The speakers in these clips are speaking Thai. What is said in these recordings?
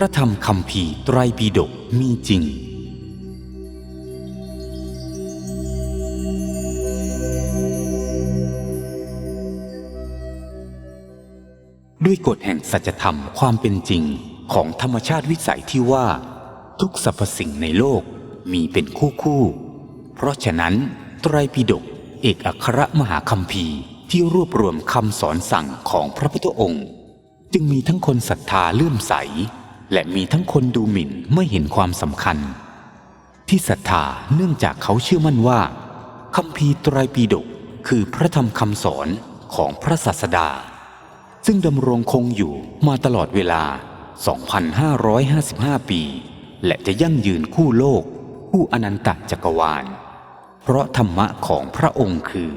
พระธรรมคำภีไตรปิฎกมีจริง ด้วยกฎแห่งสัจธรรมความเป็นจริงของธรรมชาติวิสัยที่ว่า ทุกสรรพสิ่งในโลกมีเป็นคู่คู่ เพราะฉะนั้นไตรปิฎกเอกอัครมหาคัมภีที่รวบรวมคำสอนสั่งของพระพุทธองค์ จึงมีทั้งคนศรัทธาเลื่อมใส และมีทั้งคนดูหมิ่นไม่เห็นความสำคัญ ที่ศรัทธาเนื่องจากเขาเชื่อมั่นว่าคัมภีร์ไตรปิฎกคือพระธรรมคำสอนของพระศาสดา ซึ่งดำรงคงอยู่มาตลอดเวลา 2,555 ปี และจะยั่งยืนคู่โลก คู่อนันตจักรวาล เพราะธรรมะของพระองค์คือ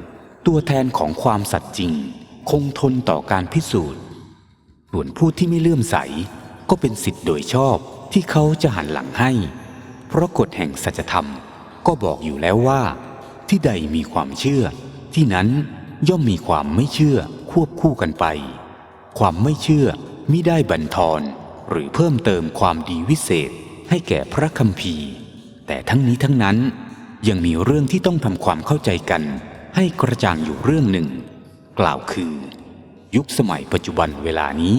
ตัวแทนของความสัตย์จริง คงทนต่อการพิสูจน์ ส่วนผู้ที่ไม่เลื่อมใส ก็เป็นสิทธิ์โดยชอบที่เขาจะหันหลังให้ เพราะกฎแห่งสัจธรรมก็บอกอยู่แล้วว่า ที่ใดมีความเชื่อ ที่นั้นย่อมมีความไม่เชื่อควบคู่กันไป ความไม่เชื่อมิได้บั่นทอนหรือเพิ่มเติมความดีวิเศษให้แก่พระคัมภีร์ แต่ทั้งนี้ทั้งนั้นยังมีเรื่องที่ต้องทำความเข้าใจกัน ให้กระจ่างอยู่เรื่องหนึ่ง กล่าวคือ ยุคสมัยปัจจุบันเวลานี้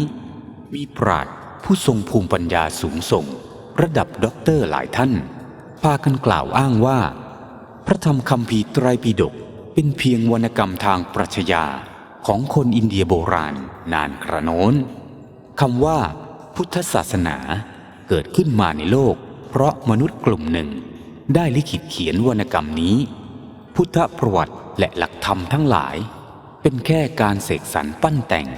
มีปราด ผู้ทรงภูมิปัญญาสูงส่ง ระดับด็อกเตอร์หลายท่าน พากันกล่าวอ้างว่า พระธรรมคำภีร์ไตรปิฎกเป็นเพียงวรรณกรรมทางปรัชญาของคนอินเดียโบราณนานกระโน้นคำว่า พุทธศาสนาเกิดขึ้นมาในโลก เพราะมนุษย์กลุ่มหนึ่ง ได้ลิขิตเขียนวรรณกรรมนี้ พุทธประวัติและหลักธรรมทั้งหลาย เป็นแค่การเสกสรรปั้นแต่ง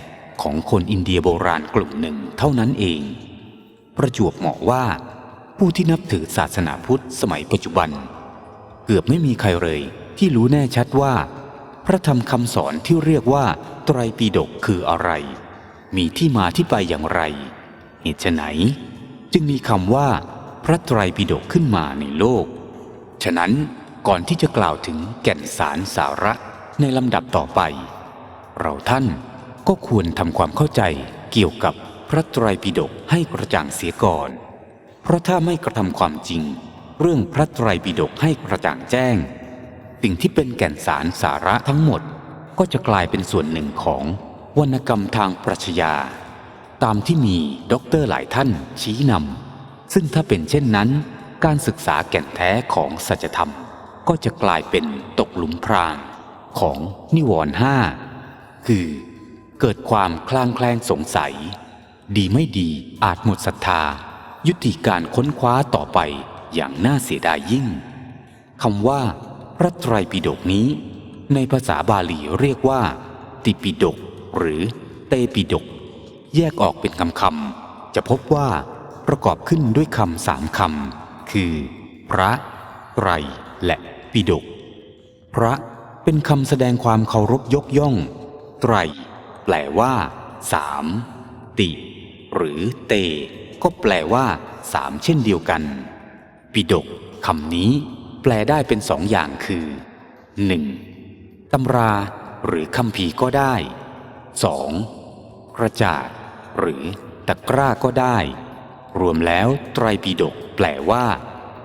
ของคนอินเดียโบราณกลุ่มหนึ่งเท่านั้นเอง ประจวบเหมาะว่า ผู้ที่นับถือศาสนาพุทธสมัยปัจจุบัน เกือบไม่มีใครเลยที่รู้แน่ชัดว่า พระธรรมคำสอนที่เรียกว่าไตรปิฎกคืออะไร มีที่มาที่ไปอย่างไรเหตุไฉนจึงมีคำว่า พระไตรปิฎกขึ้นมาในโลก ฉะนั้นก่อนที่จะกล่าวถึงแก่นสารสาระในลำดับต่อไป เราท่าน ก็ควรทำความเข้าใจเกี่ยวกับพระไตรปิฎกให้กระจ่างเสียก่อน เพราะถ้าไม่กระทำความจริง เรื่องพระไตรปิฎกให้กระจ่างแจ้ง สิ่งที่เป็นแก่นสารสาระทั้งหมด ก็จะกลายเป็นส่วนหนึ่งของวรรณกรรมทางปรัชญา ตามที่มีด็อกเตอร์หลายท่านชี้นำซึ่งถ้าเป็นเช่นนั้น การศึกษาแก่นแท้ของสัจธรรม ก็จะกลายเป็นตกหลุมพรางของนิวรณ์ห้าคือ เกิดความคลางแคลงสงสัย ดีไม่ดีอาจหมดศรัทธา ยุติการค้นคว้าต่อไปอย่างน่าเสียดายยิ่งคำว่า พระไตรปิฎกนี้ ในภาษาบาลีเรียกว่า ติปิฎกหรือเตปิฎกแยกออกเป็นคำคำๆจะพบว่าประกอบขึ้นด้วยคำสามคำคือ พระไตรและปิฎกพระเป็นคำแสดงความเคารพยกย่อง ไตร แปลว่าสามติ หรือเต ก็แปลว่าสามเช่นเดียวกัน ปิฎกคำนี้ แปลได้เป็นสองอย่างคือ 1. ตำราหรือคำพีก็ได้ 2. กระจาดหรือตะกร้าก็ได้ รวมแล้วไตรปิฎกแปลว่า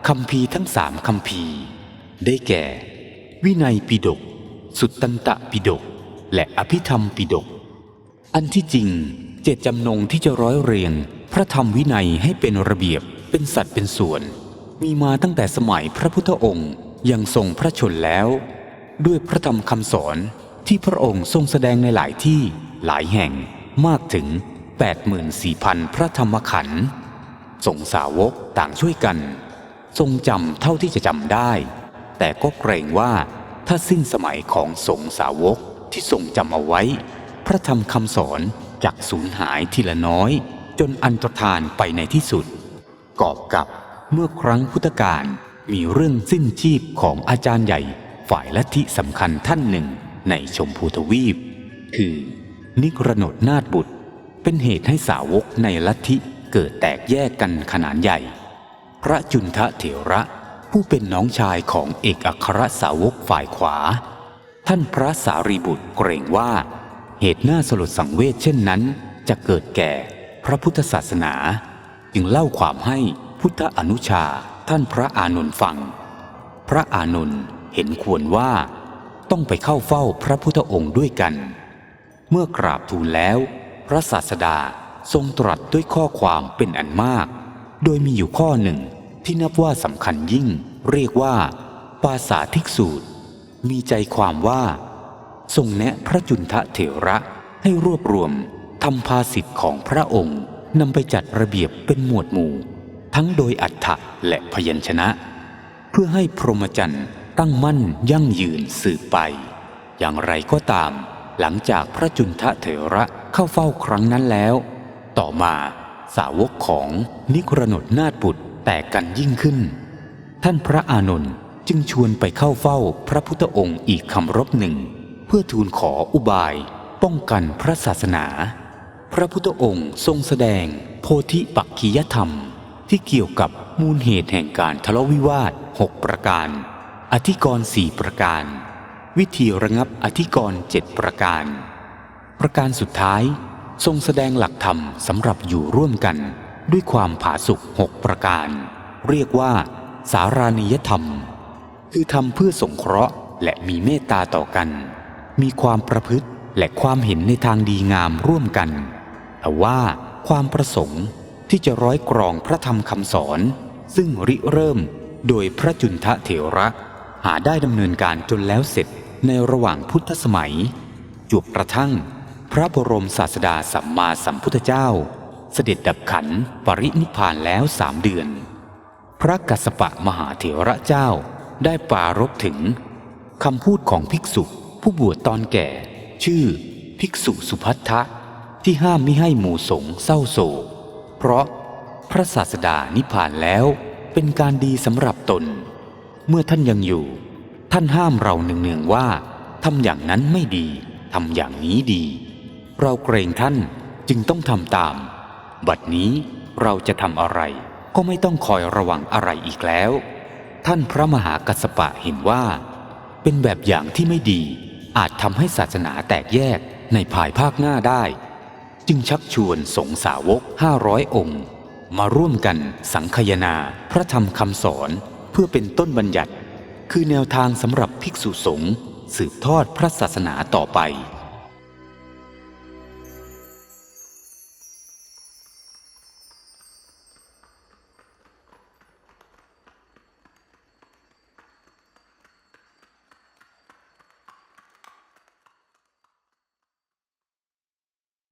คำพีทั้งสามคำพีได้แก่ วินัยปิฎกสุตตันตะปิฎกและอภิธรรมปิฎก อันที่จริง เจตจำนงที่จะร้อยเรียง พระธรรมวินัยให้เป็นระเบียบเป็นสัดเป็นส่วน มีมาตั้งแต่สมัยพระพุทธองค์ยังทรงพระชนแล้ว ด้วยพระธรรมคำสอนที่พระองค์ทรงแสดงในหลายที่หลายแห่งมากถึง 84,000 พระธรรมขันธ์สงสาวกต่างช่วยกัน ทรงจำเท่าที่จะจำได้ แต่ก็เกรงว่าถ้าสิ้นสมัยของสงสาวกที่ทรงจำเอาไว้ พระธรรมคำสอนจากสูญหายทีละน้อย จนอันตรธานไปในที่สุด กอบกับเมื่อครั้งพุทธกาลมีเรื่องสิ้นชีพของอาจารย์ใหญ่ฝ่ายลัทธิสำคัญท่านหนึ่งในชมพูทวีป คือ นิกรนดนาถบุตร เป็นเหตุให้สาวกในลัทธิเกิดแตกแยกกันขนาดใหญ่ พระจุนทะเถระผู้เป็นน้องชายของเอกอัครสาวกฝ่ายขวา ท่านพระสารีบุตรเกรงว่า เหตุน่าสลดสังเวชเช่นนั้น จะเกิดแก่พระพุทธศาสนา จึงเล่าความให้พุทธอนุชาท่านพระอานนท์ฟัง พระอานนท์เห็นควรว่าต้องไปเข้าเฝ้าพระพุทธองค์ด้วยกัน เมื่อกราบทูลแล้ว พระศาสดาทรงตรัสด้วยข้อความเป็นอันมาก โดยมีอยู่ข้อหนึ่งที่นับว่าสำคัญยิ่ง เรียกว่า ปาสาธิกสูตร มีใจความว่า ทรงแนะพระจุนทะเถระให้รวบรวมทำภาสิทธิ์ของพระองค์นำไปจัดระเบียบเป็นหมวดหมู่ ทั้งโดยอัฏฐะและพยัญชนะ เพื่อให้พรหมจรรย์ตั้งมั่นยั่งยืนสืบไป อย่างไรก็ตาม หลังจากพระจุนทะเถระเข้าเฝ้าครั้งนั้นแล้ว ต่อมาสาวกของนิกรนดนาถบุตรแตกกันยิ่งขึ้น ท่านพระอานนท์จึงชวนไปเข้าเฝ้าพระพุทธองค์อีกคำรบหนึ่ง เพื่อทูลขออุบาย ป้องกันพระศาสนา พระพุทธองค์ทรงแสดงโพธิปักขียธรรม ที่เกี่ยวกับมูลเหตุแห่งการทะเลาะวิวาทหกประการ อธิกรณ์สี่ประการ วิธีระงับอธิกรณ์เจ็ดประการ ประการสุดท้ายทรงแสดงหลักธรรมสำหรับอยู่ร่วมกันด้วยความผาสุกหกประการ เรียกว่า สารานิยธรรม คือทำเพื่อสงเคราะห์และมีเมตตาต่อกัน มีความประพฤติและความเห็นในทางดีงามร่วมกันแต่ว่าความประสงค์ที่จะร้อยกรองพระธรรมคำสอน ซึ่งริเริ่มโดยพระจุนทะเถระ หาได้ดำเนินการจนแล้วเสร็จในระหว่างพุทธสมัยจวบกระทั่ง พระบรมศาสดาสัมมาสัมพุทธเจ้า เสด็จดับขันปรินิพานแล้วสามเดือน พระกัสสปะมหาเถระเจ้าได้ปารบถึงคำพูดของภิกษุ ผู้บวชตอนแก่ ชื่อ ภิกษุสุพัทธะที่ห้ามมิให้หมู่สงฆ์เศร้าโศก เพราะพระศาสดานิพพานแล้วเป็นการดีสำหรับตน เมื่อท่านยังอยู่ ท่านห้ามเราเนืองๆว่าทำอย่างนั้นไม่ดีทำอย่างนี้ดี เราเกรงท่านจึงต้องทำตาม บัดนี้เราจะทำอะไรก็ไม่ต้องคอยระวังอะไรอีกแล้ว ท่านพระมหากัสสปะเห็นว่า เป็นแบบอย่างที่ไม่ดี อาจทำให้ศาสนาแตกแยกในภายภาคหน้าได้ จึงชักชวนสงฆ์สาวก 500 องค์ มาร่วมกันสังคายนาพระธรรมคำสอนเพื่อเป็นต้นบัญญัติ คือแนวทางสำหรับภิกษุสงฆ์สืบทอดพระศาสนาต่อไป